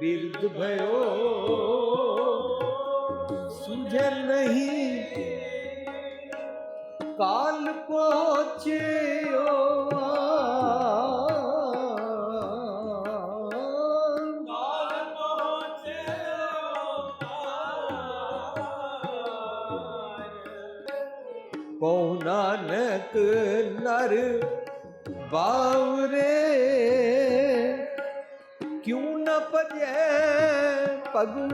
बिरद भयो। सुझे नहीं। काल पहुँचे को नानक नर बावरे। पजे भगवान।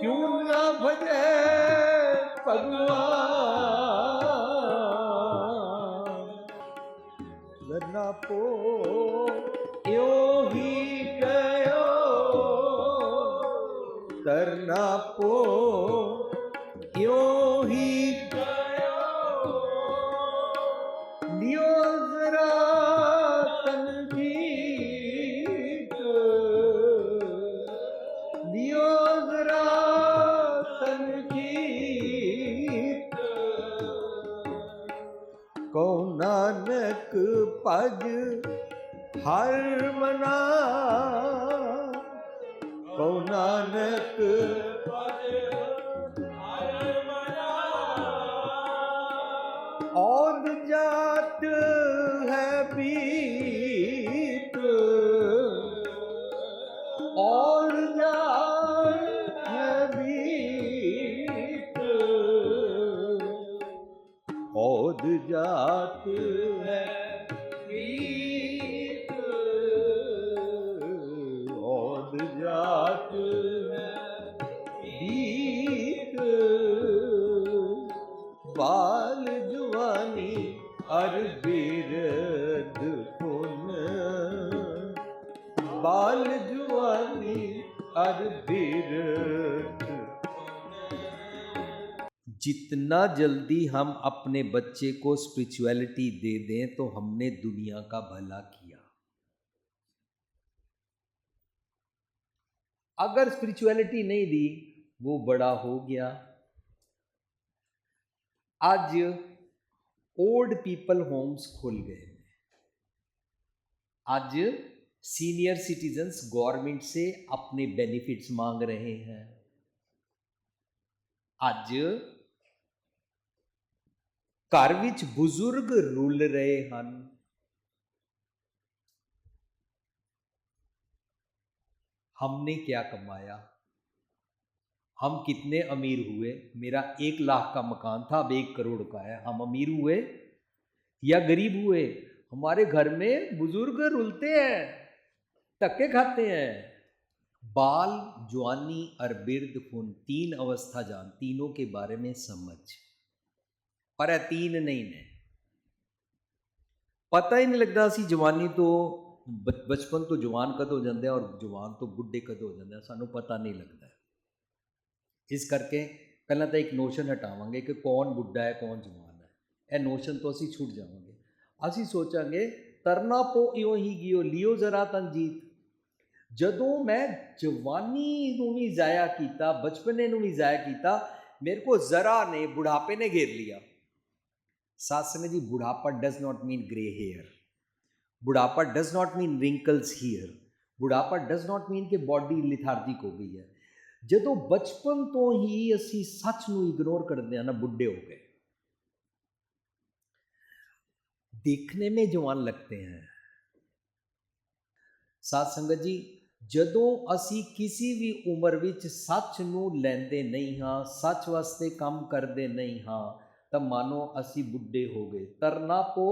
क्यों न भजे भगवान। लना पो यो ही गयो करना पो यो जल्दी हम अपने बच्चे को स्पिरिचुअलिटी दे दें तो हमने दुनिया का भला किया। अगर स्पिरिचुअलिटी नहीं दी, वो बड़ा हो गया। आज ओल्ड पीपल होम्स खुल गए हैं। आज सीनियर सिटीजन्स गवर्नमेंट से अपने बेनिफिट्स मांग रहे हैं। ਅੱਜ ਘਰ ਵਿੱਚ ਬਜ਼ੁਰਗ ਰੁੱਲ ਰਹੇ ਹਨ हमने क्या कमाया हम कितने अमीर हुए मेरा एक लाख का मकान था अब एक करोड़ का है हम अमीर हुए या गरीब हुए हमारे घर में बुजुर्ग रुलते हैं धक्के खाते हैं बाल जवानी और बिरद फुन तीन अवस्था जान तीनों के बारे में समझ ਪਰ ਇਹ ਤੀਨ ਨਹੀਂ ਨੇ। ਪਤਾ ਹੀ ਨਹੀਂ ਲੱਗਦਾ ਸੀ ਜਵਾਨੀ ਤੋਂ ਬਚਪਨ ਤੋਂ ਜਵਾਨ ਕਦ ਹੋ ਜਾਂਦੇ ਆ ਔਰ ਜਵਾਨ ਤੋਂ ਬੁੱਢੇ ਕਦ ਹੋ ਜਾਂਦੇ ਆ, ਸਾਨੂੰ ਪਤਾ ਨਹੀਂ ਲੱਗਦਾ। ਇਸ ਕਰਕੇ ਪਹਿਲਾਂ ਤਾਂ ਇੱਕ ਨੋਸ਼ਨ ਹਟਾਵਾਂਗੇ ਕਿ ਕੌਣ ਬੁੱਢਾ ਹੈ, ਕੌਣ ਜਵਾਨ ਹੈ। ਇਹ ਨੋਸ਼ਨ ਤੋਂ ਅਸੀਂ ਛੁੱਟ ਜਾਵਾਂਗੇ। ਅਸੀਂ ਸੋਚਾਂਗੇ, ਤਰਨਾ ਪੋ ਇਉ ਹੀ ਗਿਓ, ਲਿਓ ਜ਼ਰਾ ਤਨਜੀਤ ਜਦੋਂ ਮੈਂ ਜਵਾਨੀ ਨੂੰ ਵੀ ਜ਼ਾਇਆ ਕੀਤਾ, ਬਚਪਨੇ ਨੂੰ ਵੀ ਜ਼ਾਇਆ ਕੀਤਾ, ਮੇਰੇ ਕੋ ਜ਼ਰਾ ਨੇ, ਬੁਢਾਪੇ ਨੇ ਘੇਰ ਲਿਆ। साथ संगत जी बुढ़ापा does not mean grey hair बुढ़ापा does not mean wrinkles here बुढ़ापा डज नॉट मीन ਕਿ ਬਾਡੀ ਲਿਥਾਰਜਿਕ ਹੋ ਗਈ ਹੈ ਜਦੋਂ ਬਚਪਨ ਤੋਂ ਹੀ ਅਸੀਂ ਸੱਚ ਨੂੰ ਇਗਨੋਰ ਕਰਦੇ ਹਾਂ ਨਾ ਬੁੱਢੇ ਹੋ ਗਏ देखने में जवान लगते हैं ਸਾਧ ਸੰਗਤ ਜੀ ਜਦੋਂ ਅਸੀਂ ਕਿਸੇ ਵੀ ਉਮਰ ਵਿੱਚ ਸੱਚ ਨੂੰ ਲੈਂਦੇ ਨਹੀਂ ਹਾਂ ਸੱਚ ਵਾਸਤੇ ਕੰਮ ਕਰਦੇ ਨਹੀਂ ਹਾਂ ਤਾਂ ਮਾਨੋ ਅਸੀਂ ਬੁੱਢੇ ਹੋ ਗਏ। ਤਰਨਾ ਪੋ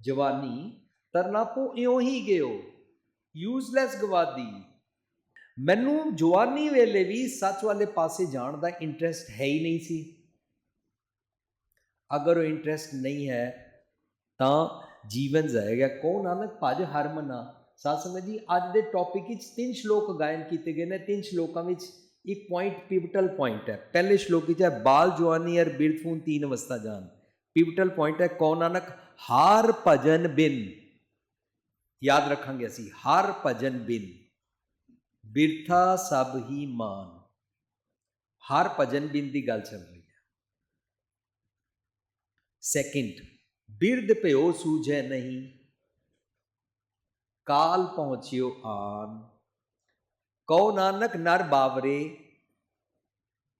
ਜਵਾਨੀ, ਤਰਨਾ ਪੋ ਇਉਂ ਹੀ ਗਿਓ ਯੂਜ਼ਲੈਸ ਗਵਾਦੀ। ਮੈਨੂੰ ਜਵਾਨੀ ਵੇਲੇ ਵੀ ਸੱਚ ਵਾਲੇ ਪਾਸੇ ਜਾਣ ਦਾ ਇੰਟਰਸਟ ਹੈ ਹੀ ਨਹੀਂ ਸੀ। ਅਗਰ ਉਹ ਇੰਟਰਸਟ ਨਹੀਂ ਹੈ, ਤਾਂ ਜੀਵਨ ਜਾਏਗਾ। ਕੋ ਨਾਨਕ ਭਜ ਹਰਮਨਾ? ਸਾਧ ਸੰਗਤ ਜੀ, ਅੱਜ ਦੇ ਟੌਪਿਕ ਵਿੱਚ ਤਿੰਨ ਸ਼ਲੋਕ ਗਾਇਨ ਕੀਤੇ ਗਏ ਨੇ। ਤਿੰਨ ਸ਼ਲੋਕਾਂ ਵਿੱਚ एक पॉइंट पिवटल पॉइंट है। पहले श्लोक है चाहे बाल जवानी और बिरथून तीन अवस्था जान। पिवटल पॉइंट है कौ नानक? हार भजन बिन। याद रखेंगे असी हर भजन बिन। बिरथा सब ही मान। हर भजन बिन की गल चल रही है। सैकेंड बिरद प्यो सूझे नहीं। काल पहुंचियो आन। कौ नानक, नर बावरे।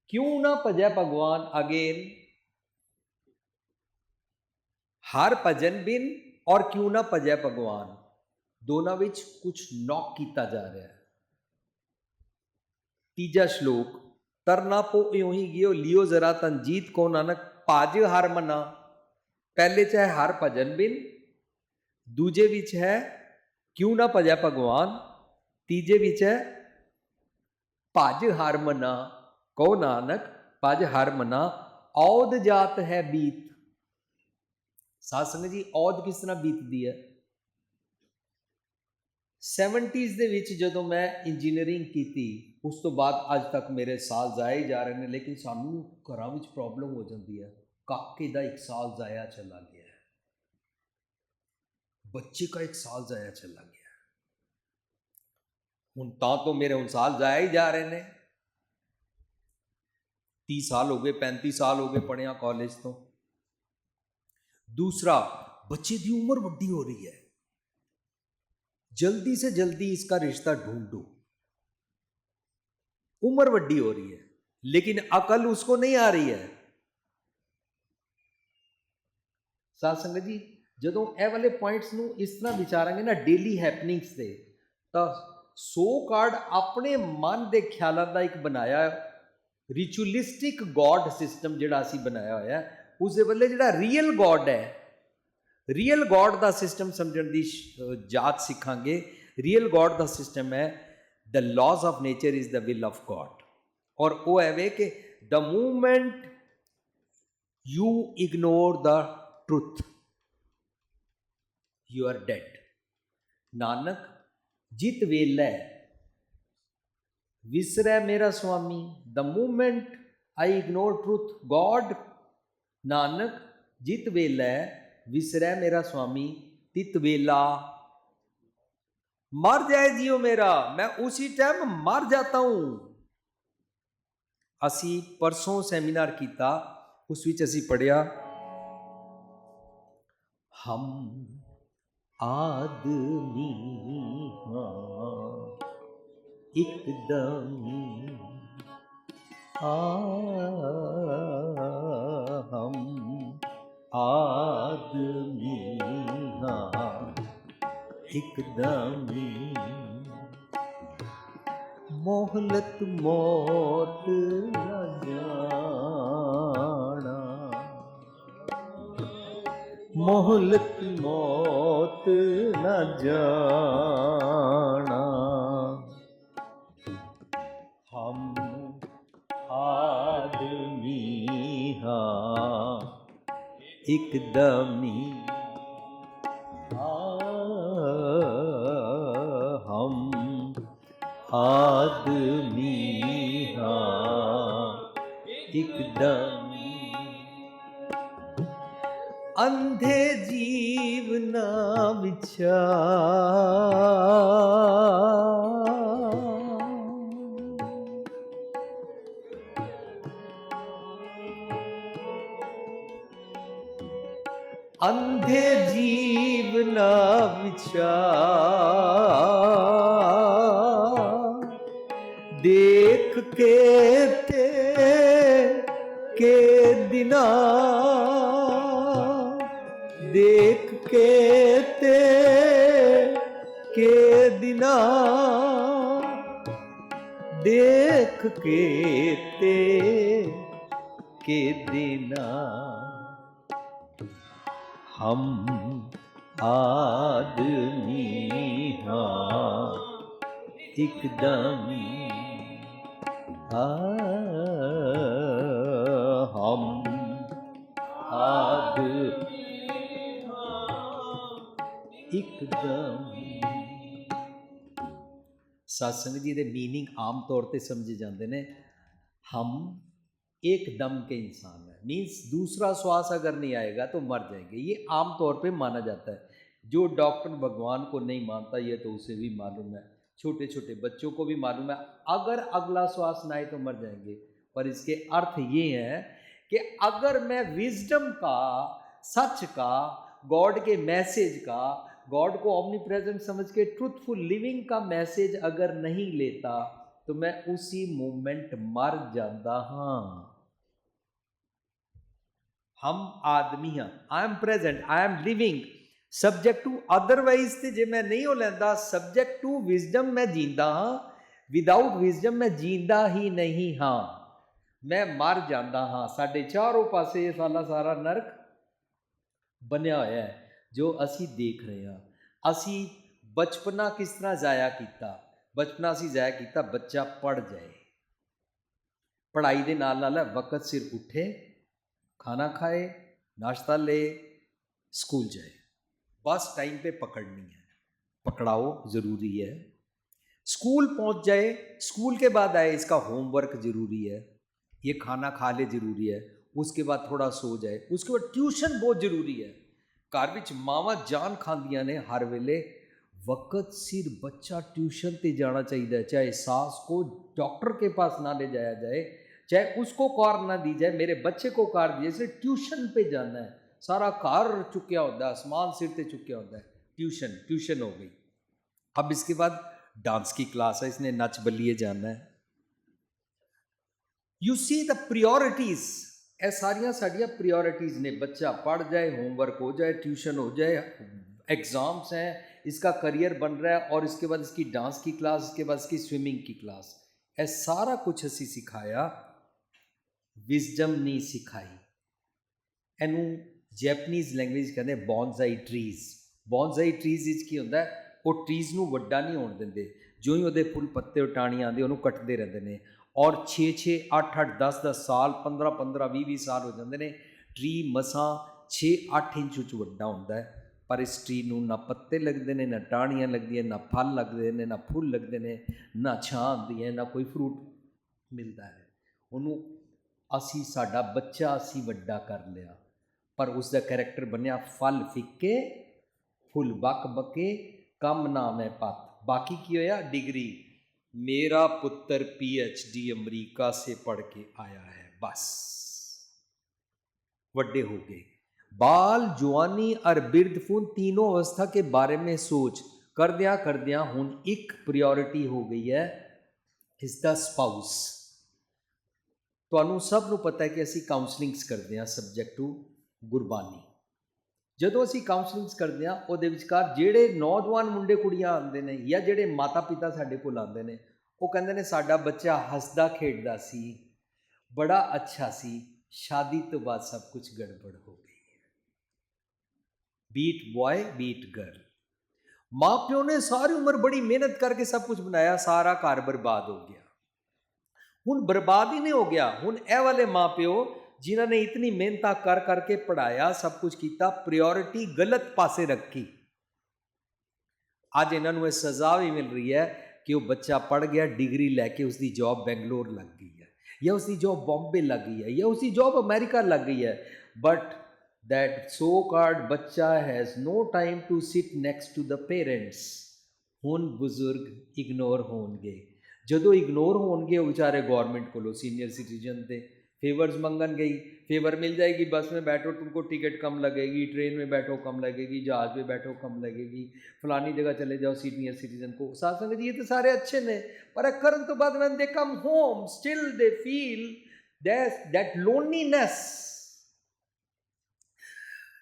क्यों ना भजै भगवान अगेन? हर भजन बिन और क्यों ना भजै भगवान? दोनों विच कुछ नॉक किया जा रहा है। तीजा श्लोक, तरना पो यो ही गियो, लियो जरा तन जीत को नानक, पाज हर मना। पहले है हर भजन बिन, दूजे विच है क्यों ना भजै भगवान? तीजे विच है ਭਜ ਹਰ ਮਨਾ ਕੋ ਨਾਨਕ, ਭਜ ਹਰ ਮਨਾ ਔਦ ਜਾਤ ਹੈ ਬੀਤ। ਸਾਧ ਸੰਗਤ ਜੀ ਔਦ ਕਿਸ ਤਰ੍ਹਾਂ ਬੀਤਦੀ ਹੈ? 70s ਦੇ ਵਿੱਚ ਜਦੋਂ ਮੈਂ ਇੰਜੀਨੀਅਰਿੰਗ ਕੀਤੀ, ਉਸ ਤੋਂ ਬਾਅਦ ਅੱਜ ਤੱਕ ਮੇਰੇ ਸਾਲ ਜ਼ਾਇਆ ਹੀ ਜਾ ਰਹੇ ਨੇ, ਲੇਕਿਨ ਸਾਨੂੰ ਘਰਾਂ ਵਿੱਚ ਪ੍ਰੋਬਲਮ ਹੋ ਜਾਂਦੀ ਹੈ। ਕਾਕੇ ਦਾ ਇੱਕ ਸਾਲ ਜ਼ਾਇਆ ਚਲਾ ਗਿਆ ਹੈ। ਬੱਚੇ ਦਾ ਇੱਕ ਸਾਲ ਜ਼ਾਇਆ ਚਲਾ ਗਿਆ ਹੁਣ ਤਾਂ ਤੋਂ ਮੇਰੇ ਹੁਣ ਸਾਲ ਜ਼ਾਇਆ ਹੀ ਜਾ ਰਹੇ ਨੇ 30 ਸਾਲ ਹੋ ਗਏ 35 ਸਾਲ ਹੋ ਗਏ ਪੜਿਆ ਕਾਲਜ ਤੋਂ दूसरा बच्चे की उम्र ਵੱਡੀ हो रही है जल्दी से जल्दी इसका रिश्ता ढूंढो उम्र ਵੱਡੀ हो रही है लेकिन अकल उसको नहीं आ रही है ਸਾਧ ਸੰਗਤ ਜੀ ਜਦੋਂ ਇਹ ਵਾਲੇ ਪੁਆਇੰਟਸ ਨੂੰ ਇਸ ਤਰ੍ਹਾਂ ਵਿਚਾਰਾਂਗੇ ਨਾ ਡੇਲੀ ਹੈਪਨਿੰਗਸ ਤੇ ਤਾਂ ਸੋ ਕਾਰਡ ਆਪਣੇ ਮਨ ਦੇ ਖਿਆਲਾਂ ਦਾ ਇੱਕ ਬਣਾਇਆ ਰਿਚੁਅਲਿਸਟਿਕ ਗੋਡ ਸਿਸਟਮ ਜਿਹੜਾ ਅਸੀਂ ਬਣਾਇਆ ਹੋਇਆ ਹੈ ਉਸ ਦੇ ਵੱਲੇ ਜਿਹੜਾ ਰੀਅਲ ਗੋਡ ਹੈ ਰੀਅਲ ਗੋਡ ਦਾ ਸਿਸਟਮ ਸਮਝਣ ਦੀ ਜਾਤ ਸਿੱਖਾਂਗੇ ਰੀਅਲ ਗੋਡ ਦਾ ਸਿਸਟਮ ਹੈ the laws of nature is the will of God ਔਰ ਉਹ ਹੈ ਵੇ ਕਿ the moment you ignore the truth you are dead Nanak ਜਿਤ ਵੇਲੇ ਵਿਸਰੈ ਮੇਰਾ ਸੁਆਮੀ the moment I ignore truth God Nanak ਜਿਤ ਵੇਲੇ ਵਿਸਰੈ ਮੇਰਾ ਸੁਆਮੀ ਤਿਤ ਵੇਲਾ मर जाए जियो मेरा मैं उसी टाइम मर जाता हूं ਅਸੀਂ ਪਰਸੋਂ ਸੈਮੀਨਾਰ ਕੀਤਾ ਉਸ ਵਿੱਚ ਅਸੀਂ ਪੜਿਆ ਹਮ आदमी हाँ। एकदम हम आदमी हाँ। एकदम मोहलत मौत राजा। मोहलत मौत न जाना। हम आदमी हाँ एकदमी हाँ, हम आदमी हाँ एकदम अंधे जीव ना विचार अंधे जीव ना विचार देख के ते के दिना देख के ते के दिना देख के ते के दिना हम आदमी हाँ एकदम हम आद ਇੱਕਦਮ ਸਤਸੰਗ ਜੀ ਦੇ मीनिंग ਆਮ ਤੌਰ ਤੇ ਸਮਝੇ ਜਾਂਦੇ ਨੇ हम एकदम के इंसान है मीन्स दूसरा श्वास अगर नहीं आएगा तो मर जाएंगे ये आम तौर पे माना जाता है जो डॉक्टर भगवान को नहीं मानता ये तो उसे भी मालूम है छोटे छोटे बच्चों को भी मालूम है अगर अगला श्वास ना आए तो मर जाएंगे पर इसके अर्थ ये है कि अगर मैं विजडम का सच का गॉड के मैसेज का गॉड को ऑमनी प्रेजेंट समझ के ट्रूथफुल लिविंग का मैसेज अगर नहीं लेता तो मैं उसी मोमेंट मर जाता हाँ हम ਆਦਮੀ ਹਾਂ I am present I am living subject to otherwise ਤੇ ਜੇ ਮੈਂ ਨਹੀਂ ਹੋ ਲੈਂਦਾ ਸਬਜੈਕਟ ਟੂ ਵਿਜ਼ਡਮ ਮੈਂ ਜੀਂਦਾ ਹਾਂ ਵਿਦਆਊਟ ਵਿਜ਼ਡਮ ਮੈਂ ਜੀਂਦਾ ਹੀ ਨਹੀਂ ਹਾਂ ਮੈਂ ਮਰ ਜਾਂਦਾ ਹਾਂ ਸਾਡੇ ਚਾਰੋਂ ਪਾਸੇ ਇਹ ਸਾਲਾ ਸਾਰਾ ਨਰਕ ਬਣਿਆ ਹੋਇਆ ਹੈ ਜੋ ਅਸੀਂ ਦੇਖ ਰਹੇ ਹਾਂ ਅਸੀਂ ਬਚਪਨਾ ਕਿਸ ਤਰ੍ਹਾਂ ਜ਼ਾਇਆ ਕੀਤਾ ਬਚਪਨਾ ਅਸੀਂ ਜ਼ਾਇਆ ਕੀਤਾ ਬੱਚਾ ਪੜ ਜਾਏ ਪੜ੍ਹਾਈ ਦੇ ਨਾਲ ਨਾਲ ਵਕਤ ਸਿਰ ਉੱਠੇ खाना खाए नाश्ता ले स्कूल जाए बस टाइम पे पकड़नी है पकड़ाओ ज़रूरी है स्कूल पहुंच जाए स्कूल के बाद आए इसका होमवर्क ज़रूरी है ये खाना खा ले ज़रूरी है उसके बाद थोड़ा सो जाए उसके बाद ट्यूशन बहुत ज़रूरी है ਘਰ ਵਿੱਚ ਮਾਵਾਂ ਜਾਨ ਖਾਂਦੀਆਂ ਨੇ ਹਰ ਵੇਲੇ ਵਕਤ ਸਿਰ ਬੱਚਾ ट्यूशन ਤੇ ਜਾਣਾ ਚਾਹੀਦਾ ਹੈ ਚਾਹੇ सास को डॉक्टर के पास ना ले जाया जाए चाहे उसको कार ना दी जाए मेरे बच्चे को कार दी जैसे ट्यूशन पे जाना है सारा कार चुक्या होता है आसमान सिर पे चुक्या होता है ट्यूशन ट्यूशन हो गई अब इसके बाद डांस की क्लास है इसने नच बलिए जाना है यू सी द प्रियोरिटीज ਇਹ ਸਾਰੀਆਂ ਸਾਡੀਆਂ ਪ੍ਰਾਇੋਰਟੀਜ਼ ਨੇ। ਬੱਚਾ ਪੜ ਜਾਏ ਹੋਮਵਰਕ ਹੋ ਜਾਏ ਟਿਊਸ਼ਨ ਹੋ ਜਾਏ ਐਗਜ਼ਾਮਸ ਹੈ ਇਸ इसका करियर बन रहा है और इसके बाद इसकी डांस की क्लास इसके ਬਾਅਦ इसकी स्विमिंग ਕੀ ਕਲਾਸ ਇਹ ਸਾਰਾ ਕੁਝ ਅਸੀਂ ਸਿਖਾਇਆ। ਵਿਜ਼ਡਮ ਨਹੀਂ ਸਿਖਾਈ। ਇਹਨੂੰ ਜੈਪਨੀਜ਼ ਲੈਂਗੁਏਜ ਕਹਿੰਦੇ ਬੌਨਜ਼ਾਈ ਟਰੀਜ਼ ਬੌਨਜ਼ਾਈ ਟਰੀਜ਼ ਵਿੱਚ ਕੀ ਹੁੰਦਾ ਉਹ ਟਰੀਜ਼ ਨੂੰ ਵੱਡਾ ਨਹੀਂ ਹੋਣ ਦਿੰਦੇ। ਜੋ ਹੀ ਉਹਦੇ ਫੁੱਲ ਪੱਤੇ ਉਟਾਣੀ ਆਉਂਦੇ ਉਹਨੂੰ ਕੱਟਦੇ ਰਹਿੰਦੇ ਨੇ। ਔਰ 6 6 8 8 10 10 ਸਾਲ 15 15 20 20 ਸਾਲ ਹੋ ਜਾਂਦੇ ਨੇ। ਟਰੀ ਮਸਾਂ 6 8 ਇੰਚ ਉੱਚ ਵੱਡਾ ਹੁੰਦਾ ਹੈ। ਪਰ ਇਸ ਟਰੀ ਨੂੰ ਨਾ ਪੱਤੇ ਲੱਗਦੇ ਨੇ, ਨਾ ਟਾਹਣੀਆਂ ਲੱਗਦੀਆਂ, ਨਾ ਫਲ ਲੱਗਦੇ ਨੇ, ਨਾ ਫੁੱਲ ਲੱਗਦੇ ਨੇ, ਨਾ ਛਾਂ ਆਉਂਦੀ ਹੈ, ਨਾ ਕੋਈ ਫਰੂਟ ਮਿਲਦਾ ਹੈ। ਉਹਨੂੰ ਅਸੀਂ, ਸਾਡਾ ਬੱਚਾ ਅਸੀਂ ਵੱਡਾ ਕਰ ਲਿਆ। ਪਰ ਉਸ ਦਾ ਕੈਰੈਕਟਰ ਬਣਿਆ ਫਲ ਫਿੱਕੇ, ਫੁੱਲ ਬਕ ਬਕੇ, ਕੰਮ ਨਾਮ ਹੈ ਪਤ। ਬਾਕੀ ਕੀ ਹੋਇਆ? ਡਿਗਰੀ ਮੇਰਾ ਪੁੱਤਰ ਪੀਐਚਡੀ ਅਮਰੀਕਾ ਸੇ ਪੜ੍ਹ ਕੇ ਆਇਆ ਹੈ ਬਸ ਵੱਡੇ ਹੋ ਗਏ बाल जवानी और बिरदफून तीनों अवस्था के बारे में सोच करदिया करदिया हुन एक ਪ੍ਰਾਇੋਰਟੀ ਹੋ ਗਈ ਹੈ ਇਸ ਦਾ ਸਪਾਊਸ ਤੁਹਾਨੂੰ ਸਭ ਨੂੰ ਪਤਾ ਹੈ ਕਿ ਅਸੀਂ ਕਾਉਂਸਲਿੰਗਸ ਕਰਦੇ ਹਾਂ ਸਬਜੈਕਟ ਟੂ ਗੁਰਬਾਨੀ ਜਦੋਂ ਅਸੀਂ ਕਾਉਂਸਲਿੰਗਸ ਕਰਦੇ ਆ ਉਹਦੇ ਵਿਚਕਾਰ ਜਿਹੜੇ ਨੌਜਵਾਨ ਮੁੰਡੇ ਕੁੜੀਆਂ ਆਉਂਦੇ ਨੇ ਜਾਂ ਜਿਹੜੇ ਮਾਤਾ-ਪਿਤਾ ਸਾਡੇ ਕੋਲ ਆਉਂਦੇ ਨੇ, ਉਹ ਕਹਿੰਦੇ ਨੇ, ਸਾਡਾ ਬੱਚਾ ਹੱਸਦਾ, ਖੇਡਦਾ ਸੀ, ਬੜਾ ਅੱਛਾ ਸੀ, ਸ਼ਾਦੀ ਤੋਂ ਬਾਅਦ ਸਭ ਕੁਝ ਗੜਬੜ ਹੋ ਗਈ ਬੀਟ ਬॉय ਬੀਟ ਗਰਲ ਮਾਪਿਓ ਨੇ ਸਾਰੀ ਉਮਰ ਬੜੀ ਮਿਹਨਤ ਕਰਕੇ ਸਭ ਕੁਝ ਬਣਾਇਆ, ਸਾਰਾ ਘਰ ਬਰਬਾਦ ਹੋ ਗਿਆ। ਹੁਣ ਬਰਬਾਦ ਹੀ ਨਹੀਂ ਹੋ ਗਿਆ। ਹੁਣ ਇਹ ਵਾਲੇ ਮਾਪਿਓ ਜਿਨ੍ਹਾਂ ਨੇ ਇਤਨੀ ਮਿਹਨਤਾਂ ਕਰ ਕਰਕੇ ਪੜਾਇਆ ਸਭ ਕੁਝ ਕੀਤਾ ਪ੍ਰਾਇੋਰਟੀ ਗਲਤ ਪਾਸੇ ਰੱਖੀ ਅੱਜ ਇਹਨਾਂ ਨੂੰ ਇਹ ਸਜ਼ਾ ਵੀ ਮਿਲ ਰਹੀ ਹੈ ਕਿ ਉਹ ਬੱਚਾ ਪੜ ਗਿਆ ਡਿਗਰੀ ਲੈ ਕੇ ਉਸ ਦੀ ਜੌਬ ਬੈਂਗਲੌਰ ਲੱਗ ਗਈ ਹੈ ਜਾਂ ਉਸ ਦੀ ਜੌਬ ਬੰਬੇ ਲੱਗ ਗਈ ਹੈ ਜਾਂ ਉਸ ਦੀ ਜੌਬ ਅਮਰੀਕਾ ਲੱਗ ਗਈ ਹੈ ਬਟ ਦੈਟ ਸੋ ਕਾਰਡ ਬੱਚਾ has no time to sit next to the parents ਹੁਣ ਬਜ਼ੁਰਗ ਇਗਨੋਰ ਹੋਣਗੇ ਜਦੋਂ ਇਗਨੋਰ ਹੋਣਗੇ ਉਹ ਵਿਚਾਰੇ ਗਵਰਨਮੈਂਟ ਕੋਲੋਂ ਸੀਨੀਅਰ ਸਿਟੀਜ਼ਨ ਦੇ फेवर्स मंगन गई, फेवर मिल जाएगी, बस में बैठो, तुमको टिकट कम लगेगी, ट्रेन में बैठो कम लगेगी, जहाज़ में बैठो कम लगेगी, फलानी जगह चले जाओ, सीनियर सिटीजन को। साथ संगत ये तो सारे अच्छे ने पर करन तो बाद when they come home still they feel that loneliness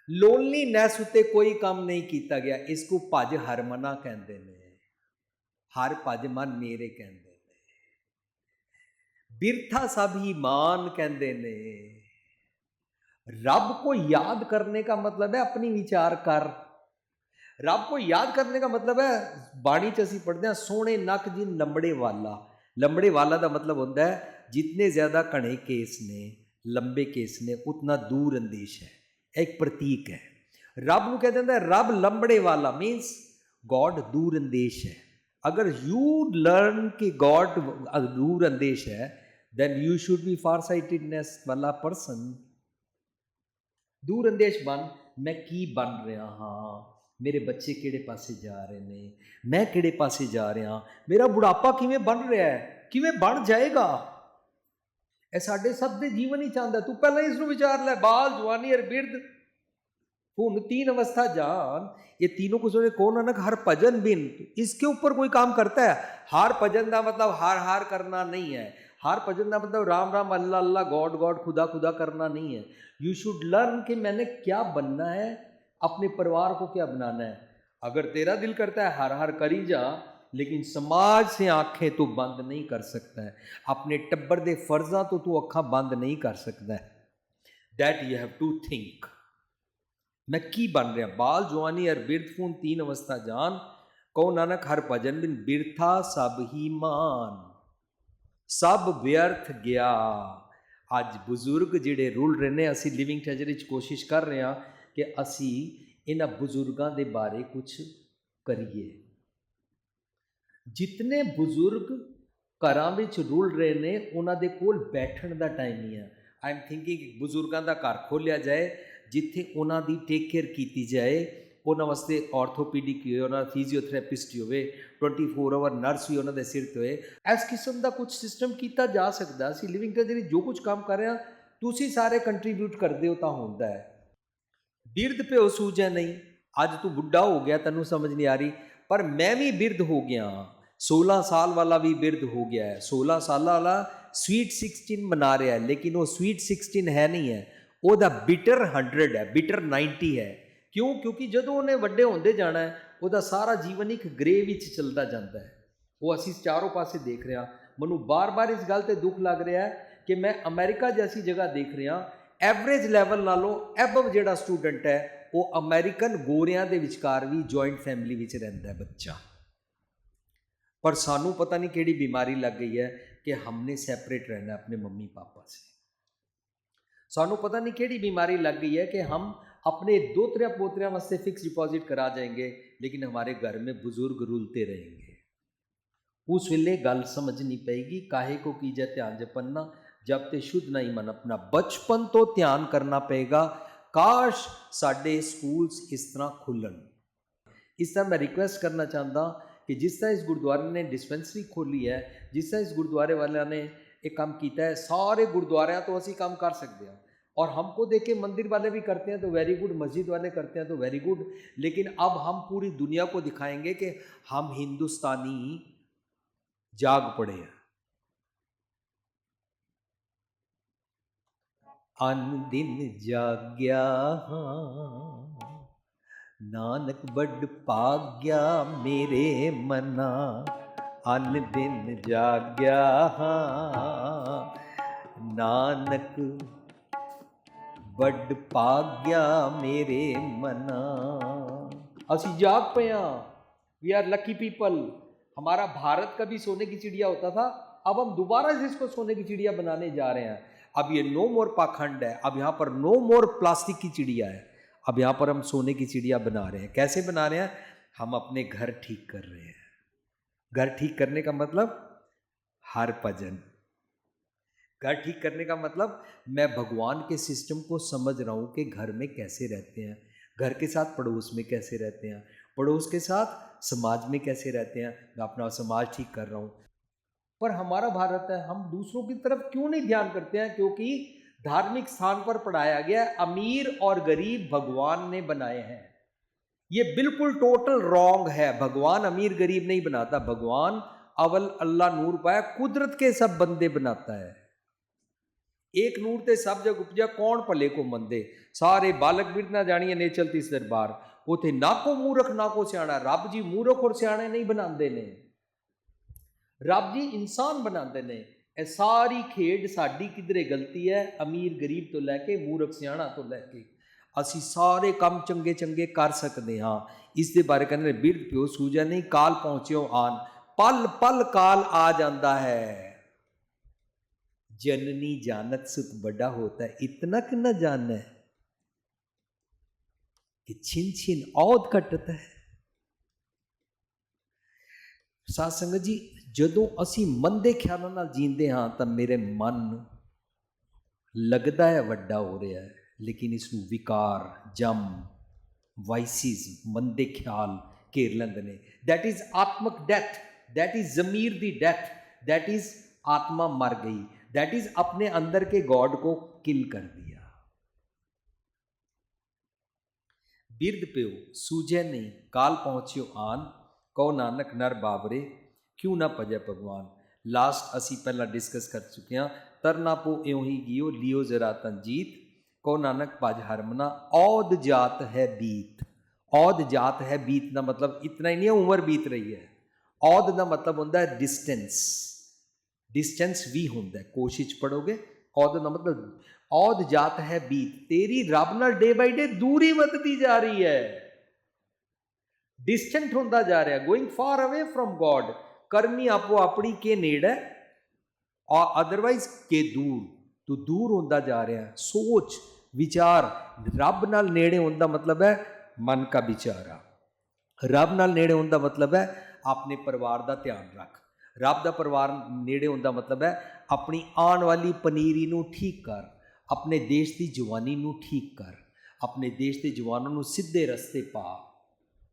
loneliness उत्ते कोई काम नहीं किया गया, इसको भज हरमना कहते हैं हर भज मन मेरे कहते ਬਿਰਥਾ ਸਭ ਹੀ ਮਾਨ ਕਹਿੰਦੇ ਨੇ ਰੱਬ को याद करने का मतलब है अपनी विचार कर ਰੱਬ को याद करने का मतलब है ਬਾਣੀ ਚ ਅਸੀਂ ਪੜ੍ਹਦੇ ਹਾਂ ਸੋਹਣੇ ਨੱਕ ਜੀ ਲੰਬੜੇ ਵਾਲਾ ਲੰਬੜੇ ਵਾਲਾ ਦਾ ਮਤਲਬ ਹੁੰਦਾ ਹੈ ਜਿਤਨੇ ਜ਼ਿਆਦਾ ਘਣੇ ਕੇਸ ਨੇ ਲੰਬੇ ਕੇਸ ਨੇ ਉਤਨਾ ਦੂਰ ਅੰਦੇਸ਼ ਹੈ ਇੱਕ ਪ੍ਰਤੀਕ ਹੈ ਰੱਬ ਨੂੰ ਕਹਿੰਦੇ ਹੁੰਦਾ ਰੱਬ ਲੰਬੜੇ ਵਾਲਾ ਮੀਨਸ ਗੋਡ ਦੂਰ ਅੰਦੇਸ਼ ਹੈ ਅਗਰ ਯੂ ਲਰਨ ਕਿ ਗੋਡ ਦੂਰ ਅੰਦੇਸ਼ ਹੈ then you should be far sightedness ਵਾਲਾ ਪਰਸਨ ਦੂਰ ਅੰਦੇਸ਼ ਬਣ ਮੈਂ ਕੀ ਬਣ ਰਿਹਾ ਹਾਂ ਮੇਰੇ ਬੱਚੇ ਕਿਹੜੇ ਪਾਸੇ ਜਾ ਰਹੇ ਨੇ ਮੈਂ ਕਿਹੜੇ ਪਾਸੇ ਜਾ ਰਿਹਾ ਮੇਰਾ ਬੁਢਾਪਾ ਕਿਵੇਂ ਬਣ ਰਿਹਾ ਹੈ ਕਿਵੇਂ ਬਣ ਜਾਏਗਾ ਇਹ ਸਾਡੇ ਸਭ ਦੇ ਜੀਵਨ ਹੀ ਚਾਹੁੰਦਾ ਤੂੰ ਪਹਿਲਾਂ ਇਸ ਨੂੰ ਵਿਚਾਰ ਲੈ ਬਾਲ ਜਵਾਨੀ ਅਰ ਬਿਰਧ पुन तीन अवस्था जान ये तीनों को सुने कौन नानक हर भजन बिन इसके ऊपर कोई काम करता है हार भजन का मतलब हार हार करना नहीं है हार भजन का मतलब राम राम, अल्लाह अल्लाह, गॉड गॉड, खुदा खुदा करना नहीं है। यू शुड लर्न कि मैंने क्या बनना है, अपने परिवार को क्या बनाना है। अगर तेरा दिल करता है, हर हर करी जा, लेकिन समाज से आँखें तो बंद नहीं कर सकता है। अपने टब्बर दे फर्जा तो तू अखा बंद नहीं कर सकता है। That you have to think मैं की बन रहा? बाल, जवानी, और बिरथ फून तीन अवस्था जान। कहो, नानक, हर भजन बिन बिरथा सब ही मान। ਸਭ ਵਿਅਰਥ ਗਿਆ। ਅੱਜ ਬਜ਼ੁਰਗ ਜਿਹੜੇ ਰੂਲ ਰਹੇ ਨੇ, ਅਸੀਂ ਲਿਵਿੰਗ ਟ੍ਰੈਜਰੀ ਵਿੱਚ ਕੋਸ਼ਿਸ਼ ਕਰ ਰਹੇ ਹਾਂ ਕਿ ਅਸੀਂ ਇਹਨਾਂ ਬਜ਼ੁਰਗਾਂ ਦੇ ਬਾਰੇ ਕੁਝ ਕਰੀਏ। ਜਿਤਨੇ ਬਜ਼ੁਰਗ ਘਰਾਂ ਵਿੱਚ ਰੂਲ ਰਹੇ ਨੇ, ਉਹਨਾਂ ਦੇ ਕੋਲ ਬੈਠਣ ਦਾ ਟਾਈਮ ਨਹੀਂ ਆ ਆਈ ਐਮ ਥਿੰਕਿੰਗ ਬਜ਼ੁਰਗਾਂ ਦਾ ਘਰ ਖੋਲਿਆ ਜਾਏ, ਜਿੱਥੇ ਉਹਨਾਂ ਦੀ ਟੇਕ ਕੇਅਰ ਕੀਤੀ ਜਾਏ ਉਹਨਾਂ ਵਾਸਤੇ ਆਰਥੋਪੀਡਿਕ ਹੋਵੇ, ਉਹਨਾਂ ਦਾ ਫਿਜ਼ੀਓਥੈਰੇਪਿਸਟ ਹੋਵੇ 24 ਆਵਰ ਨਰਸ ਵੀ ਉਹਨਾਂ ਦੇ ਸਿਰ ਤੇ ਹੋਏ। ਇਸ ਕਿਸਮ ਦਾ ਕੁਝ ਸਿਸਟਮ ਕੀਤਾ ਜਾ ਸਕਦਾ ਅਸੀਂ ਲਿਵਿੰਗ ਤੇ ਜਿਹੜੀ ਜੋ ਕੁਝ ਕੰਮ ਕਰ ਰਹੇ ਹਾਂ ਤੁਸੀਂ ਸਾਰੇ ਕੰਟਰੀਬਿਊਟ ਕਰਦੇ ਹੋ, ਤਾਂ ਹੁੰਦਾ ਹੈ। ਬਿਰਧ ਪਿਓ ਸੂਝੈ ਨਹੀਂ। ਅੱਜ ਤੂੰ ਬੁੱਢਾ ਹੋ ਗਿਆ, ਤੈਨੂੰ ਸਮਝ ਨਹੀਂ ਆ ਰਹੀ। ਪਰ ਮੈਂ ਵੀ ਬਿਰਧ ਹੋ ਗਿਆ 16 ਸਾਲ ਵਾਲਾ ਵੀ ਬਿਰਧ ਹੋ ਗਿਆ ਹੈ। 16 ਸਾਲਾਂ ਵਾਲਾ ਸਵੀਟ 16 ਮਨਾ ਰਿਹਾ ਹੈ, ਲੇਕਿਨ ਉਹ ਸਵੀਟ 16 ਹੈ ਨਹੀਂ ਹੈ। ਉਹਦਾ ਬਿਟਰ 100 ਹੈ ਬਿਟਰ 90 ਹੈ। ਕਿਉਂ? ਕਿਉਂਕਿ ਜਦੋਂ ਉਹਨੇ ਵੱਡੇ ਹੁੰਦੇ ਜਾਣਾ ਉਹਦਾ ਸਾਰਾ ਜੀਵਨ ਇੱਕ ਗ੍ਰੇ ਵਿੱਚ ਚੱਲਦਾ ਜਾਂਦਾ ਹੈ। ਉਹ ਅਸੀਂ ਚਾਰੋਂ ਪਾਸੇ ਦੇਖ ਰਿਹਾ, ਮੈਨੂੰ ਬਾਰ-ਬਾਰ ਇਸ ਗੱਲ ਤੇ ਦੁੱਖ ਲੱਗ ਰਿਹਾ ਕਿ ਮੈਂ ਅਮਰੀਕਾ ਜੈਸੀ ਜਗ੍ਹਾ ਦੇਖ ਰਿਹਾ ਐਵਰੇਜ ਲੈਵਲ ਨਾਲੋਂ ਐਬਵ ਜਿਹੜਾ ਸਟੂਡੈਂਟ ਹੈ, ਉਹ ਅਮਰੀਕਨ ਗੋਰਿਆਂ ਦੇ ਵਿਚਕਾਰ ਵੀ ਜੁਆਇੰਟ ਫੈਮਿਲੀ ਵਿੱਚ ਰਹਿੰਦਾ ਹੈ ਬੱਚਾ। ਪਰ ਸਾਨੂੰ ਪਤਾ ਨਹੀਂ ਕਿਹੜੀ ਬਿਮਾਰੀ ਲੱਗ ਗਈ ਹੈ ਕਿ ਹਮਨੇ ਸੈਪਰੇਟ ਰਹਿਣਾ ਆਪਣੇ ਮੰਮੀ ਪਾਪਾ ਸੇ। ਸਾਨੂੰ ਪਤਾ ਨਹੀਂ ਕਿਹੜੀ ਬਿਮਾਰੀ ਲੱਗ ਗਈ ਹੈ ਕਿ ਹਮ अपने दो त्रिया पोत्रिया उससे फिक्स डिपॉजिट करा जाएँगे, लेकिन हमारे घर में बुज़ुर्ग रुलते रहेंगे। उस वेले गल समझ नहीं पेगी काहे को कीजे ध्यान जपन्ना जब ते शुद्ध नहीं मन अपना बचपन तो ध्यान करना पेगा काश साडे स्कूल्स इस तरह खुलन। इस तरह मैं रिक्वेस्ट करना चाहता कि जिस तरह इस गुरुद्वारे ने डिस्पेंसरी खोली है, जिस तरह इस गुरुद्वारे वाले ने एक काम किया है, सारे गुरुद्वारों तो असी काम कर सकते हैं। और हमको देखे मंदिर वाले भी करते हैं तो वेरी गुड मस्जिद वाले करते हैं तो वेरी गुड लेकिन अब हम पूरी दुनिया को दिखाएँगे कि हम हिंदुस्तानी जाग पड़े हैं। अन दिन जाग्या नानक बड पाग्या मेरे मना। अन दिन जाग्या नानक बड पाग्या मेरे मना। असि जाग पया वी आर लकी पीपल हमारा भारत कभी सोने की चिड़िया होता था। अब हम दोबारा से इसको सोने की चिड़िया बनाने जा रहे हैं। अब ये नो मोर पाखंड है। अब यहाँ पर नो मोर प्लास्टिक की चिड़िया है। अब यहाँ पर हम सोने की चिड़िया बना रहे हैं। कैसे बना रहे हैं? हम अपने घर ठीक कर रहे हैं। घर ठीक करने का मतलब हर भजन। घर ठीक करने का मतलब मैं भगवान के सिस्टम को समझ रहा हूँ कि घर में कैसे रहते हैं, घर के साथ पड़ोस में कैसे रहते हैं, पड़ोस के साथ समाज में कैसे रहते हैं, मैं अपना समाज ठीक कर रहा हूँ। पर हमारा भारत है, हम दूसरों की तरफ़ क्यों नहीं ध्यान करते हैं? क्योंकि धार्मिक स्थान पर पढ़ाया गया अमीर और गरीब भगवान ने बनाए हैं। ये बिल्कुल टोटल रॉन्ग है। भगवान अमीर गरीब नहीं बनाता, भगवान अवल अल्लाह नूर पाया, कुदरत के सब बंदे बनाता है। ਏਕ ਨੂਰ ਤੇ ਸਭ ਜਗ ਉਪਜਾ ਕੌਣ ਭਲੇ ਕੋ ਮੰਦੇ ਸਾਰੇ ਬਾਲਕ ਬਿਰਧ ਨਾ ਜਾਣੀਏ ਨੇ ਚਲਤੀ ਦਰਬਾਰ ਉਥੇ ਨਾ ਕੋ ਮੂਰਖ ਨਾ ਕੋ ਸਿਆਣਾ ਰੱਬ ਜੀ ਮੂਰਖ ਔਰ ਸਿਆਣੇ ਨਹੀਂ ਬਣਾਉਂਦੇ ਨੇ ਰੱਬ ਜੀ ਇਨਸਾਨ ਬਣਾਉਂਦੇ ਨੇ ਇਹ ਸਾਰੀ ਖੇਡ ਸਾਡੀ ਕਿਧਰੇ ਗਲਤੀ ਹੈ ਅਮੀਰ ਗਰੀਬ ਤੋਂ ਲੈ ਕੇ ਮੂਰਖ ਸਿਆਣਾ ਤੋਂ ਲੈ ਕੇ ਅਸੀਂ ਸਾਰੇ ਕੰਮ ਚੰਗੇ ਚੰਗੇ ਕਰ ਸਕਦੇ ਹਾਂ ਇਸ ਦੇ ਬਾਰੇ ਕਹਿੰਦੇ ਬਿਰਧ ਪਿਓ ਸੂਜਾ ਨਹੀਂ ਕਾਲ ਪਹੁੰਚਿਓ ਆਨ ਪਲ ਪਲ ਕਾਲ ਆ ਜਾਂਦਾ ਹੈ जननी जानत सुख बड़ा होता है इतना कि न जानना है कि छिन छिन औद कटता है ਸਾਧ ਸੰਗਤ ਜੀ ਜਦੋਂ ਅਸੀਂ ਮੰਦੇ ਖਿਆਲਾਂ ਨਾਲ ਜੀਂਦੇ ਹਾਂ ਤਾਂ ਮੇਰੇ ਮਨ ਨੂੰ ਲੱਗਦਾ ਹੈ ਵੱਡਾ ਹੋ ਰਿਹਾ ਹੈ ਲੇਕਿਨ ਇਸ ਨੂੰ ਵਿਕਾਰ ਜਮ ਵਾਈਸਿਸ ਮੰਦੇ ਖਿਆਲ ਘੇਰ ਲੈਂਦੇ ਨੇ that is ਆਤਮਕ ਡੈਥ that is ਜ਼ਮੀਰ ਦੀ ਡੈਥ that is आत्मा मर गई that is अपने अंदर के गॉड को किल कर दिया ਬਿਰਧ ਪਿਓ ਸੂਝੈ ਨਹੀਂ ਕਾਲ ਪਹੁੰਚਿਓ ਆਨ ਕਉ ਨਾਨਕ ਨਰ ਬਾਬਰੇ ਕਿਉਂ ਨਾ ਭਜੈ ਭਗਵਾਨ ਲਾਸਟ ਅਸੀਂ ਪਹਿਲਾਂ ਡਿਸਕਸ ਕਰ ਚੁੱਕੇ ਹਾਂ ਤਰਨਾ ਪੋ ਇਉਂ ਹੀ ਗਿਓ ਲਿਓ ਜ਼ਰਾ ਤੰਜੀਤ ਕਉ ਨਾਨਕ ਭਜ ਹਰਮਨਾ ਔਦ ਜਾਤ ਹੈ ਬੀਤ ਔਦ ਜਾਤ ਹੈ ਬੀਤ ਦਾ ਮਤਲਬ ਇਤਨਾ ਹੀ ਨਹੀਂ ਹੈ ਉਮਰ ਬੀਤ ਰਹੀ ਹੈ ਔਦ ਦਾ ਮਤਲਬ ਹੁੰਦਾ ਹੈ ਡਿਸਟੈਂਸ ਡਿਸਟੈਂਸ ਵੀ ਹੁੰਦਾ ਕੋਸ਼ਿਸ਼ ਪੜੋਗੇ ਔਦ ਦਾ ਮਤਲਬ, ਔਦ ਜਾਤ ਹੈ ਬੀਤ, ਤੇਰੀ ਰੱਬ ਨਾਲ ਡੇ ਬਾਈ ਡੇ ਦੂਰੀ ਵੱਧਦੀ ਜਾ ਰਹੀ ਹੈ। ਡਿਸਟੈਂਟ ਹੁੰਦਾ ਜਾ ਰਿਹਾ going far away from god ਕਰਨੀ ਆਪੋ ਆਪਣੀ ਕੇ ਨੇੜ ਹੈ ਔਰ ਅਦਰਵਾਈਜ਼ ਕੇ ਦੂਰ, ਤੂੰ ਦੂਰ ਹੁੰਦਾ ਜਾ ਰਿਹਾ। ਸੋਚ, ਵਿਚਾਰ, ਰੱਬ ਨਾਲ ਨੇੜੇ ਹੋਣ ਦਾ ਮਤਲਬ ਹੈ ਮਨ ਦਾ ਵਿਚਾਰਾ। ਰੱਬ ਨਾਲ ਨੇੜੇ ਹੋਣ ਦਾ ਮਤਲਬ ਹੈ ਆਪਣੇ ਪਰਿਵਾਰ ਦਾ ਧਿਆਨ ਰੱਖ। ਰੱਬ ਦਾ ਪਰਿਵਾਰ ਨੇੜੇ ਹੋਣ ਦਾ ਮਤਲਬ ਹੈ ਆਪਣੀ ਆਉਣ ਵਾਲੀ ਪਨੀਰੀ ਨੂੰ ਠੀਕ ਕਰ ਆਪਣੇ ਦੇਸ਼ ਦੀ ਜਵਾਨੀ ਨੂੰ ਠੀਕ ਕਰ ਆਪਣੇ ਦੇਸ਼ ਦੇ ਜਵਾਨਾਂ ਨੂੰ ਸਿੱਧੇ ਰਸਤੇ ਪਾ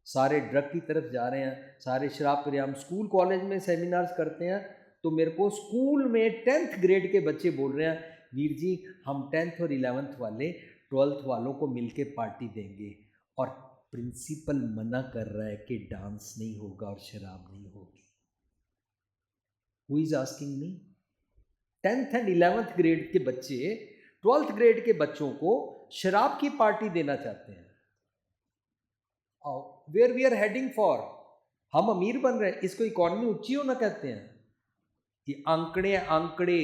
सारे ड्रग की तरफ जा रहे हैं सारे शराब पी रहे हैं हम स्कूल कॉलेज में सेमिनार्स करते हैं तो मेरे को स्कूल में टेंथ ग्रेड के बच्चे बोल रहे हैं वीर जी हम टेंथ और इलेवेंथ वाले ट्वेल्थ वालों को मिलके पार्टी देंगे और प्रिंसिपल मना कर रहा है कि डांस नहीं होगा और शराब नहीं होगी Who is asking me tenth and eleventh grade के बच्चे ट्वेल्थ ग्रेड के बच्चों को शराब की पार्टी देना चाहते हैं। Where we are heading for हम अमीर बन रहे हैं। इसको इकोनॉमी ऊँची होना कहते हैं। ये आंकड़े आंकड़े।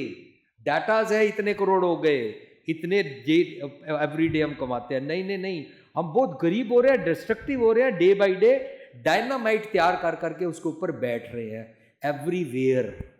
डाटाज है, इतने करोड़ हो गए। इतने एवरी डे हम कमाते हैं। नहीं नहीं नहीं। हम बहुत गरीब हो रहे हैं डिस्ट्रक्टिव हो रहे हैं। डे बाई डे डायनामाइट तैयार कर, करके उसके ऊपर बैठ रहे हैं। एवरीवेयर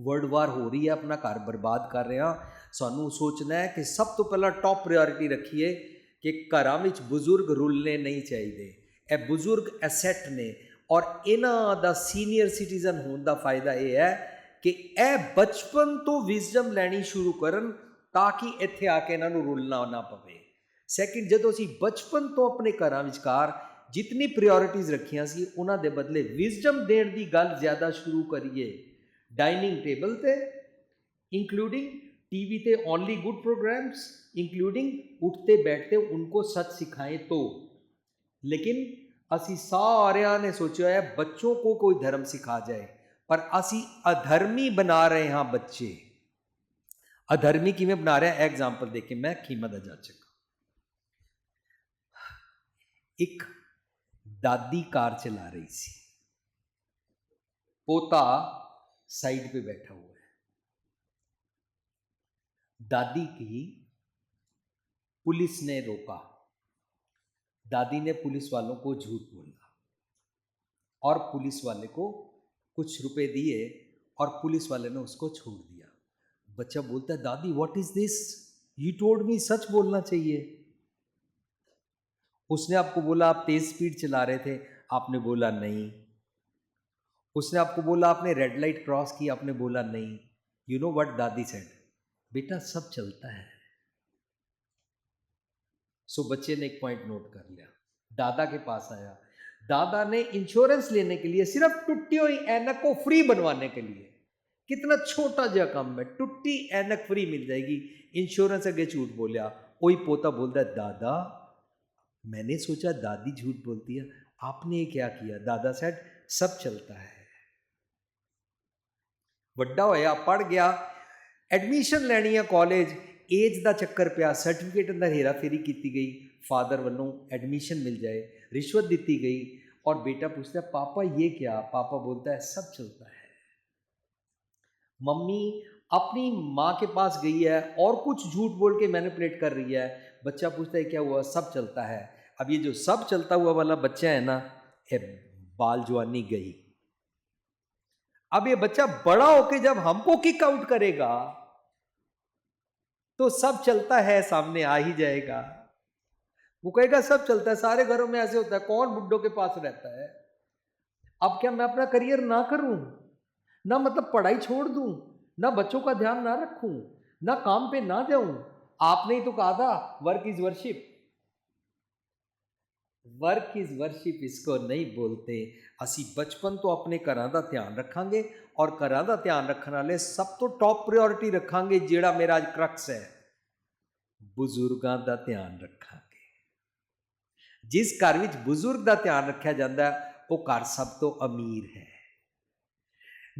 ਵਰਲਡ ਵਾਰ ਹੋ ਰਹੀ ਹੈ, ਆਪਣਾ ਘਰ ਬਰਬਾਦ ਕਰ ਰਹੇ। ਹਾਂ ਸਾਨੂੰ ਸੋਚਣਾ ਹੈ ਕਿ ਸਭ ਤੋਂ ਪਹਿਲਾਂ ਟੌਪ ਪ੍ਰਾਇੋਰਟੀ ਰੱਖੀਏ ਕਿ ਘਰਾਂ ਵਿੱਚ ਬਜ਼ੁਰਗ ਰੁਲਨੇ ਨਹੀਂ ਚਾਹੀਦੇ। ਇਹ ਬਜ਼ੁਰਗ ਐਸੈਟ ਨੇ ਔਰ ਇਹਨਾਂ ਦਾ ਸੀਨੀਅਰ ਸਿਟੀਜ਼ਨ ਹੋਣ ਦਾ ਫਾਇਦਾ ਇਹ ਹੈ ਕਿ ਇਹ ਬਚਪਨ ਤੋਂ ਵਿਜ਼ਡਮ ਲੈਣੀ ਸ਼ੁਰੂ ਕਰਨ ਤਾਂ ਕਿ ਇੱਥੇ ਆ ਕੇ ਇਹਨਾਂ ਨੂੰ ਰੁਲਣਾ ਨਾ ਪਵੇ। ਸੈਕਿੰਡ ਜਦੋਂ ਅਸੀਂ ਬਚਪਨ ਤੋਂ ਆਪਣੇ ਘਰਾਂ ਵਿਚਕਾਰ ਜਿੰਨੀ ਪ੍ਰਾਇੋਰਟੀਆਂ ਰੱਖੀਆਂ ਸੀ, ਉਹਨਾਂ ਦੇ ਬਦਲੇ ਵਿਜ਼ਡਮ ਦੇਣ ਦੀ ਗੱਲ ਜ਼ਿਆਦਾ ਸ਼ੁਰੂ ਕਰੀਏ। ਡਾਈਨਿੰਗ ਟੇਬਲ ਤੇ इंक्लूडिंग टीवी पे ओनली गुड प्रोग्राम्स इंक्लूडिंग उठते बैठते उनको सच सिखाएं तो लेकिन ਅਸੀਂ ਸਾਰਿਆਂ ਨੇ ਸੋਚਿਆ ਹੈ ਬੱਚੋਂ ਕੋ ਕੋਈ ਧਰਮ ਸਿਖਾ ਜਾਏ ਪਰ ਅਸੀਂ ਅਧਰਮੀ ਬਣਾ ਰਹੇ ਹਾਂ ਬੱਚੇ ਅਧਰਮੀ ਕਿਵੇਂ ਬਣਾ ਰਹੇ ਹਾਂ ਐਗਜ਼ਾਮਪਲ ਦੇ ਕੇ ਮੈਂ ਖੀਮਾ ਦਾ ਜਾਚਕ ਇੱਕ ਦਾਦੀ ਕਾਰ ਚਲਾ ਰਹੀ ਸੀ पोता साइड पे बैठा हुआ है। दादी की पुलिस ने रोका। दादी ने पुलिस वालों को झूठ बोला और पुलिस वाले को कुछ रुपए दिए और पुलिस वाले ने उसको छोड़ दिया। बच्चा बोलता है दादी what is this you told me सच बोलना चाहिए। उसने आपको बोला, आप तेज स्पीड चला रहे थे। आपने बोला, नहीं। उसने आपको बोला, आपने रेड लाइट क्रॉस की, आपने बोला, नहीं. यू नो वट दादी सेड बेटा, सब चलता है. सो बच्चे ने एक पॉइंट नोट कर लिया। दादा के पास आया। दादा ने इंश्योरेंस लेने के लिए सिर्फ़ टुट्टी हुई एनक को फ्री बनवाने के लिए। कितना छोटा जहा काम है। टुट्टी एनक फ्री मिल जाएगी। इंश्योरेंस अगे झूठ बोलिया। वही पोता बोलता है, दादा, मैंने सोचा दादी झूठ बोलती है। आपने क्या किया? दादा सेड सब चलता है। ਵੱਡਾ ਹੋਇਆ ਪੜ ਗਿਆ। ਐਡਮਿਸ਼ਨ ਲੈਣੀ ਆ ਕਾਲਜ ਏਜ ਦਾ ਚੱਕਰ ਪਿਆ ਸਰਟੀਫਿਕੇਟ ਅੰਦਰ ਹੇਰਾਫੇਰੀ की गई फादर वालों एडमिशन मिल जाए रिश्वत दी गई और बेटा पूछता है पापा ये क्या पापा बोलता है सब चलता है मम्मी अपनी माँ के पास गई है और कुछ झूठ बोल के मैनिपुलेट कर रही है बच्चा पूछता है क्या हुआ सब चलता है अब ये जो सब चलता हुआ वाला बच्चा है ना ये बाल जवानी गई अब ये बच्चा बड़ा होके जब हमको किक आउट करेगा तो सब चलता है, सामने आ ही जाएगा। वो कहेगा, सब चलता है, सारे घरों में ऐसे होता है, कौन बुड्ढों के पास रहता है? अब क्या मैं अपना करियर ना करूँ? ना मतलब पढ़ाई छोड़ दूँ? ना बच्चों का ध्यान ना रखूँ? ना काम पे ना जाऊँ? आपने ही तो कहा था work is worship work is worship ਇਸਕੋ ਨਹੀਂ ਬੋਲਤੇ ਅਸੀਂ ਬਚਪਨ ਤੋਂ ਆਪਣੇ ਘਰਾਂ ਦਾ ਧਿਆਨ ਰੱਖਾਂਗੇ ਔਰ ਘਰਾਂ ਦਾ ਧਿਆਨ ਰੱਖਣ ਵਾਲੇ ਸਭ ਤੋਂ ਟੌਪ ਪ੍ਰਾਇੋਰਟੀ ਰੱਖਾਂਗੇ ਜਿਹੜਾ ਮੇਰਾ ਅੱਜ ਕ੍ਰਕਸ ਹੈ ਬਜ਼ੁਰਗਾਂ ਦਾ ਧਿਆਨ ਰੱਖਾਂਗੇ ਜਿਸ ਘਰ ਵਿੱਚ ਬਜ਼ੁਰਗ ਦਾ ਧਿਆਨ ਰੱਖਿਆ ਜਾਂਦਾ ਹੈ, ਉਹ ਘਰ ਸਭ ਤੋਂ ਅਮੀਰ ਹੈ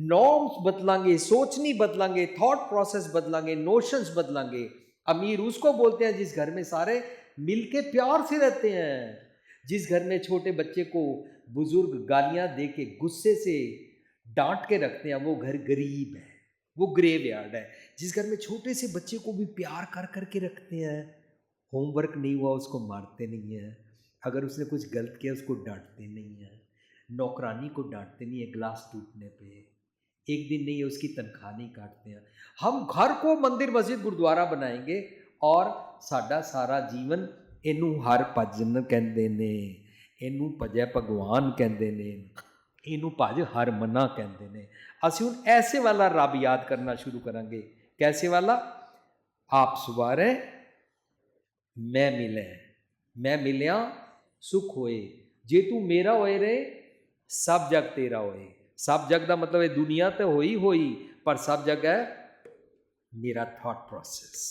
नॉर्म्स बदलांगे सोच नहीं बदलांगे थॉट प्रोसेस बदलांगे नोशंस बदलांगे अमीर उसको बोलते हैं जिस घर में सारे मिलके प्यार से रहते हैं जिस घर में छोटे बच्चे को बुज़ुर्ग गालियाँ दे के गुस्से से डांट के रखते हैं, वो घर गरीब है, वो ग्रेव यार्ड है। जिस घर में छोटे से बच्चे को भी प्यार कर कर के रखते हैं होमवर्क नहीं हुआ, उसको मारते नहीं हैं। अगर उसने कुछ गलत किया, उसको डांटते नहीं हैं। नौकरानी को डांटते नहीं है ग्लास टूटने पे। एक दिन नहीं है, उसकी तनख्वाह नहीं काटते हैं। हम घर को मंदिर मस्जिद गुरुद्वारा बनाएँगे और साडा सारा जीवन ਇਹਨੂੰ ਹਰ ਭਜਨ ਕਹਿੰਦੇ ਨੇ, ਇਹਨੂੰ ਭਜੈ ਭਗਵਾਨ ਕਹਿੰਦੇ ਨੇ, ਇਹਨੂੰ ਭਜ ਹਰ ਮਨਾ ਕਹਿੰਦੇ ਨੇ। ਅਸੀਂ ਹੁਣ ਐਸੇ ਵਾਲਾ ਰੱਬ ਯਾਦ ਕਰਨਾ ਸ਼ੁਰੂ ਕਰਾਂਗੇ। ਕੈਸੇ ਵਾਲਾ? ਆਪ ਸਵਾਰੇ, ਮੈਂ ਮਿਲੇ। ਮੈਂ ਮਿਲਿਆ, ਸੁਖ ਹੋਏ। ਜੇ ਤੂੰ ਮੇਰਾ ਹੋਏ ਰੇ, ਸਭ ਜਗ ਤੇਰਾ ਹੋਏ। ਸਭ ਜਗ ਦਾ ਮਤਲਬ ਹੈ ਦੁਨੀਆ ਤੇ ਹੋਈ ਹੋਈ, ਪਰ ਸਭ ਜਗ ਹੈ ਮੇਰਾ ਥਾਟ ਪ੍ਰੋਸੈਸ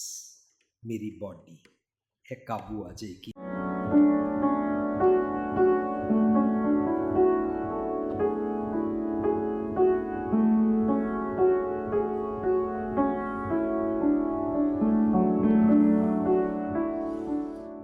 ਮੇਰੀ ਬਾਡੀ Cọc vụ ở.